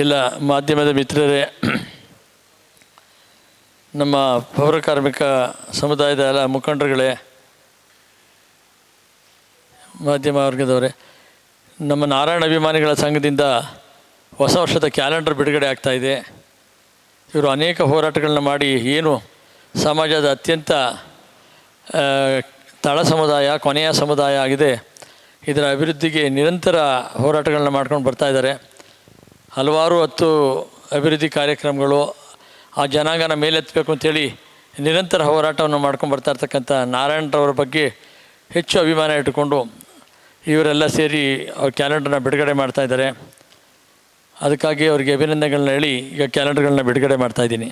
ಎಲ್ಲ ಮಾಧ್ಯಮದ ಮಿತ್ರರೇ, ನಮ್ಮ ಪೌರ ಕಾರ್ಮಿಕ ಸಮುದಾಯದ ಎಲ್ಲ ಮುಖಂಡರುಗಳೇ, ಮಾಧ್ಯಮ ವರ್ಗದವರೇ, ನಮ್ಮ ನಾರಾಯಣ ಅಭಿಮಾನಿಗಳ ಸಂಘದಿಂದ ಹೊಸ ವರ್ಷದ ಕ್ಯಾಲೆಂಡರ್ ಬಿಡುಗಡೆ ಆಗ್ತಾಯಿದೆ ಇವರು ಅನೇಕ ಹೋರಾಟಗಳನ್ನ ಮಾಡಿ ಏನು ಸಮಾಜದ ಅತ್ಯಂತ ತಳ ಸಮುದಾಯ, ಕೊನೆಯ ಸಮುದಾಯ ಆಗಿದೆ. ಇದರ ಅಭಿವೃದ್ಧಿಗೆ ನಿರಂತರ ಹೋರಾಟಗಳನ್ನ ಮಾಡ್ಕೊಂಡು ಬರ್ತಾ ಇದ್ದಾರೆ. ಹಲವಾರು ಹತ್ತು ಅಭಿವೃದ್ಧಿ ಕಾರ್ಯಕ್ರಮಗಳು, ಆ ಜನಾಂಗನ ಮೇಲೆತ್ತಬೇಕು ಅಂತೇಳಿ ನಿರಂತರ ಹೋರಾಟವನ್ನು ಮಾಡ್ಕೊಂಡು ಬರ್ತಾ ಇರ್ತಕ್ಕಂಥ ನಾರಾಯಣರವರ ಬಗ್ಗೆ ಹೆಚ್ಚು ಅಭಿಮಾನ ಇಟ್ಟುಕೊಂಡು ಇವರೆಲ್ಲ ಸೇರಿ ಅವ್ರ ಕ್ಯಾಲೆಂಡರ್ನ ಬಿಡುಗಡೆ ಮಾಡ್ತಾ ಇದ್ದಾರೆ. ಅದಕ್ಕಾಗಿ ಅವರಿಗೆ ಅಭಿನಂದನೆಗಳನ್ನ ಹೇಳಿ ಈಗ ಕ್ಯಾಲೆಂಡರ್ಗಳನ್ನ ಬಿಡುಗಡೆ ಮಾಡ್ತಾ ಇದ್ದೀನಿ.